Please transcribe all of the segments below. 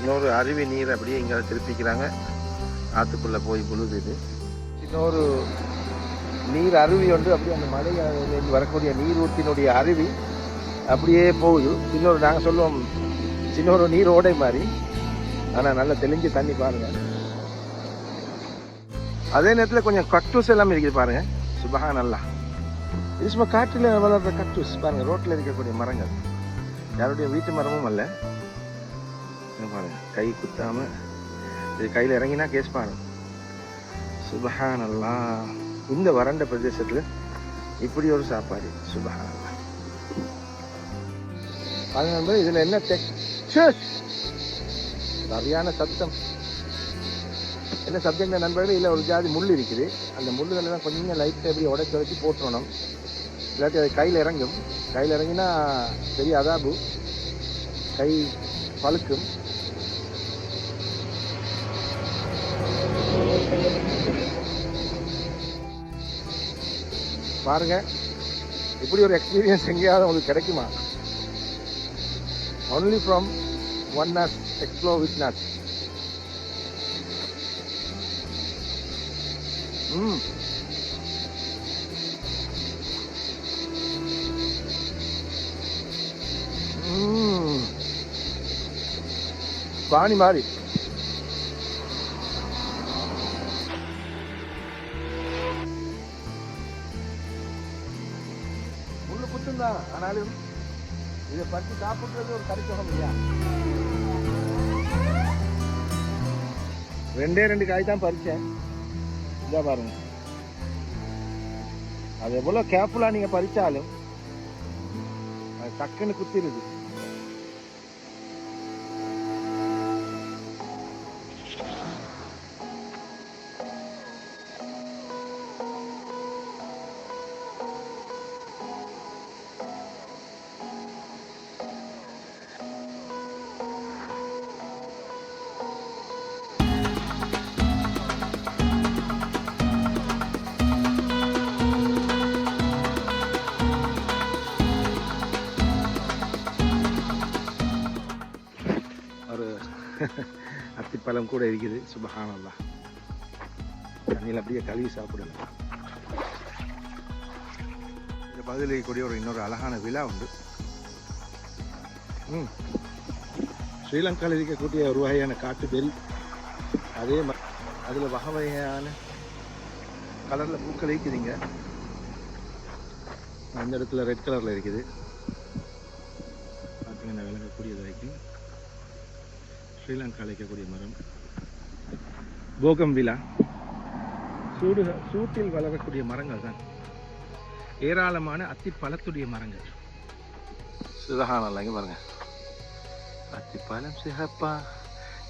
இன்னொரு அருவி நீர் அப்படியே இங்கே திருப்பிக்கிறாங்க. ஆற்றுக்குள்ளே போய் விழுதுது இன்னொரு நீர் அருவி ஒன்று அப்படியே அந்த மலையிலேருந்து வரக்கூடிய நீரூற்றினுடைய அருவி அப்படியே போகுது. இன்னொரு நாங்கள் சொல்லுவோம் சின்ன ஒரு நீர் ஓடை மாதிரி. ஆனால் நல்லா தெளிஞ்சு தண்ணி பாருங்கள் அதே நேரத்தில் கொஞ்சம் கக்டூஸ் எல்லாம் இருக்குது பாருங்கள் சுபஹா நல்லா இது சும்மா காட்டில் வளர்ற கக்டூஸ் பாருங்கள் ரோட்டில் இருக்கக்கூடிய மரங்கள். யாருடைய வீட்டு மரமும் அல்ல. பாருங்க கை குத்தாம இது கையில் இறங்கினா கேஸ் பாருங்க சுபஹான் அல்லா இந்த வறண்ட பிரதேசத்தில் இப்படி ஒரு சாப்பாடு. சுபஹான் அல்லா இதுல என்ன டெக் சரியான சத்தம். என்ன சப்ஜெக்ட் நண்பர்களே இல்லை ஒரு ஜாதி முள் இருக்குது. அந்த முள்ளுகளை தான் கொஞ்சம் லைட்டை எப்படி உடைச்சி உடைச்சி போட்டுறணும். இல்லாட்டி அது கையில் இறங்கும். கையில் இறங்கினா பெரிய அதாபு. கை பழுக்கும். பாருங்கள் இப்படி ஒரு எக்ஸ்பீரியன்ஸ் எங்கேயாவது உங்களுக்கு கிடைக்குமா? Only from one nut explore with nut ம் பாணி மாதிரி. முள்ளு ஆனாலும் இதை பறித்து சாப்பிட்றது ஒரு கரிச்சகம் இல்லையா? ரெண்டே ரெண்டு காய் தான் பறிச்சேன். இதா பாருங்க. அது எவ்வளோ கேர்ஃபுல்லாக நீங்கள் பறித்தாலும் அது டக்குன்னு குத்திடுது அத்திப்பழம் கூட இருக்குது. சுபகானல்லா. தண்ணியில் அப்படியே கழுவி சாப்பிடலாம் இந்த பகுதியில் இருக்கக்கூடிய ஒரு இன்னொரு அழகான விழா உண்டு. ம். ஸ்ரீலங்காவில் இருக்கக்கூடிய ஒரு வகையான காட்டு பெரி அதே ம அதில் வகை வகையான கலரில் பூக்கள் இருக்குதுங்க அந்த இடத்துல ரெட் கலரில் இருக்குது. ஸ்ரீலங்கா அழைக்கக்கூடிய மரம். போகம் விழா சூடு சூட்டில் வளரக்கூடிய மரங்கள் தான். ஏராளமான அத்தி பழத்துடைய மரங்கள். சுதகானல்ல பாருங்க பாருங்க. பழம் சிகப்பா.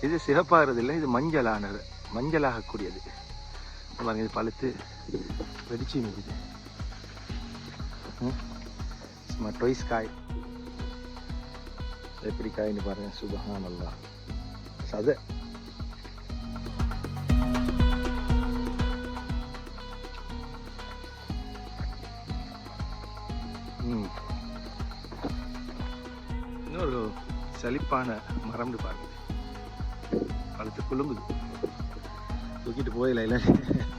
இது சிகப்பாகிறது இல்லை இது மஞ்சளானது மஞ்சளாகக்கூடியது. பாருங்க இது பழுத்து வெடிச்சு நிற்குது சும்மா டொய்ஸ் காய் எப்படி காய்னு பாருங்க சுபஹானல்லா சதை இன்னொரு செழிப்பான மரம்னு பாருங்க. பழுத்து குலுங்குது. தூக்கிட்டு போயிடல இல்லை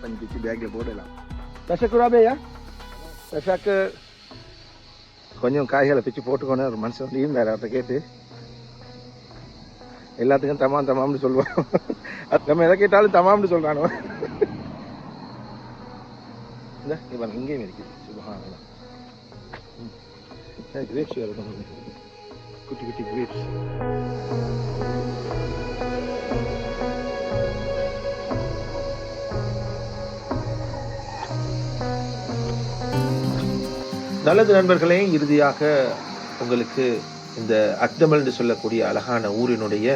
கொஞ்சம் பிச்சு பேக்கில் போடலாம். தசக்குறாபேயா தசாக்கு கொஞ்சம் காய்களை பிச்சு போட்டுக்கோன்னு ஒரு மனுஷன் வந்து இருந்தார் அவர்கிட்ட கேட்டு எல்லாத்துக்கும் தமாம் தமாம்னு சொல்லுவான் நம்ம எதை கேட்டாலும் தமாம்னு சொல்றானோ? இந்த இவன் இங்கேயும் இருக்குது. சுபஹானல்லாஹ் கிரேப்ஸ் வேறு குட்டி குட்டி கிரேப்ஸ் நல்லது நண்பர்களே இறுதியாக உங்களுக்கு இந்த அக்தமல் என்று சொல்லக்கூடிய அழகான ஊரினுடைய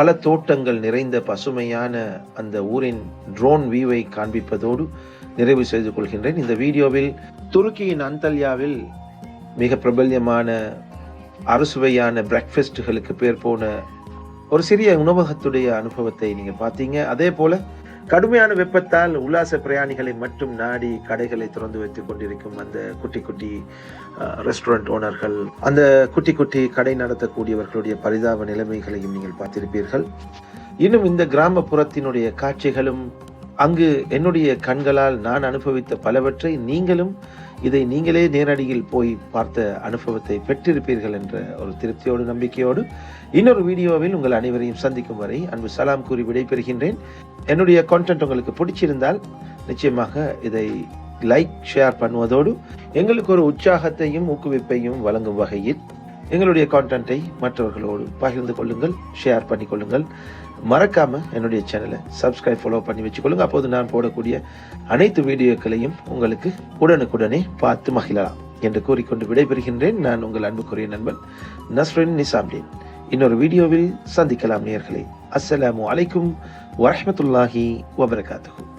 பல தோட்டங்கள் நிறைந்த பசுமையான அந்த ஊரின் ட்ரோன் வியூவை காண்பிப்பதோடு நிறைவு செய்து கொள்கின்றேன். இந்த வீடியோவில் துருக்கியின் அந்தல்யாவில் மிக பிரபல்யமான அறுசுவையான பிரேக்ஃபாஸ்ட்டுகளுக்கு பேர் போன ஒரு சிறிய உணவகத்துடைய அனுபவத்தை நீங்கள் பார்த்தீங்க. அதே போல் கடுமையான வெப்பத்தால் உல்லாச பிரயாணிகளை மட்டும் நாடி கடைகளை திறந்து வைத்துக் கொண்டிருக்கும் அந்த குட்டி குட்டி ரெஸ்டாரண்ட் ஓனர்கள் அந்த குட்டி குட்டி கடை நடத்தக்கூடியவர்களுடைய பரிதாப நிலைமைகளையும் நீங்கள் பார்த்திருப்பீர்கள். இன்னும் இந்த கிராமப்புறத்தினுடைய காட்சிகளும் அங்கு என்னுடைய கண்களால் நான் அனுபவித்த பலவற்றை நீங்களும் இதை நீங்களே நேரடியில் போய் பார்த்த அனுபவத்தை பெற்றிருப்பீர்கள் என்ற ஒரு திருப்தியோடு நம்பிக்கையோடு இன்னொரு வீடியோவில் உங்கள் அனைவரையும் சந்திக்கும் வரை அன்பு சலாம் கூறி விடைபெறுகின்றேன். என்னுடைய கான்டென்ட் உங்களுக்கு பிடிச்சிருந்தால் நிச்சயமாக இதை லைக் ஷேர் பண்ணுவதோடு எங்களுக்கு ஒரு உற்சாகத்தையும் ஊக்குவிப்பையும் வழங்கும் வகையில் எங்களுடைய கான்டென்ட்டை மற்றவர்களோடு பகிர்ந்து கொள்ளுங்கள் ஷேர் பண்ணிக்கொள்ளுங்கள் மறக்காமல் என்னுடைய சேனலை சப்ஸ்கிரைப் ஃபாலோ பண்ணி வச்சுக்கொள்ளுங்க. அப்போது நான் போடக்கூடிய அனைத்து வீடியோக்களையும் உங்களுக்கு உடனுக்குடனே பார்த்து மகிழலாம் என்று கூறிக்கொண்டு விடைபெறுகின்றேன். நான் உங்கள் அன்புக்குரிய நண்பன் நஸ்ரின் நிசாம்டீன் இன்னொரு வீடியோவில் சந்திக்கலாம் நேர்களே. அஸ்ஸலாமு அலைக்கும் வரஹ்மத்துல்லாஹி வபரகாத்துஹு.